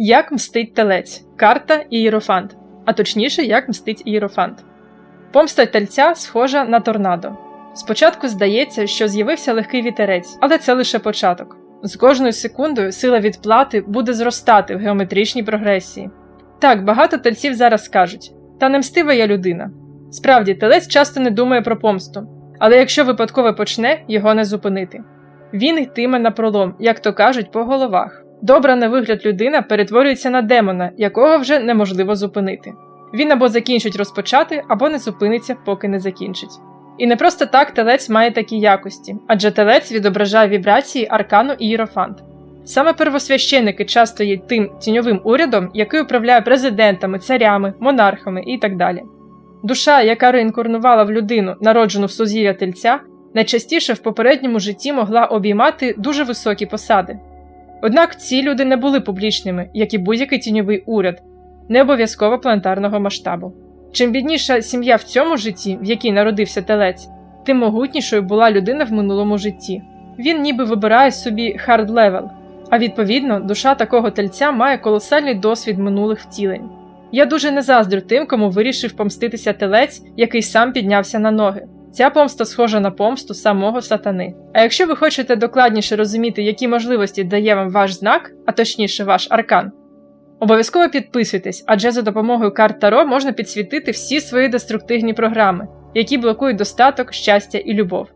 Як мстить телець, карта Ієрофант, а точніше, як мстить Ієрофант. Помста тельця схожа на торнадо. Спочатку здається, що з'явився легкий вітерець, але це лише початок. З кожною секундою сила відплати буде зростати в геометричній прогресії. Так, багато тельців зараз скажуть: та не мстива я людина. Справді, телець часто не думає про помсту, але якщо випадково почне, його не зупинити. Він йтиме на пролом, як то кажуть, по головах. Добра на вигляд людина перетворюється на демона, якого вже неможливо зупинити. Він або закінчить розпочати, або не зупиниться, поки не закінчить. І не просто так телець має такі якості, адже телець відображає вібрації аркану Ієрофант. Саме первосвященники часто є тим тіньовим урядом, який управляє президентами, царями, монархами і так далі. Душа, яка реінкарнувала в людину, народжену в сузір'я тельця, найчастіше в попередньому житті могла обіймати дуже високі посади. Однак ці люди не були публічними, як і будь-який тіньовий уряд, не обов'язково планетарного масштабу. Чим бідніша сім'я в цьому житті, в якій народився телець, тим могутнішою була людина в минулому житті. Він ніби вибирає собі хард левел, а відповідно, душа такого тельця має колосальний досвід минулих втілень. Я дуже не заздрю тим, кому вирішив помститися телець, який сам піднявся на ноги. Ця помста схожа на помсту самого сатани. А якщо ви хочете докладніше розуміти, які можливості дає вам ваш знак, а точніше ваш аркан, обов'язково підписуйтесь, адже за допомогою карт Таро можна підсвітити всі свої деструктивні програми, які блокують достаток, щастя і любов.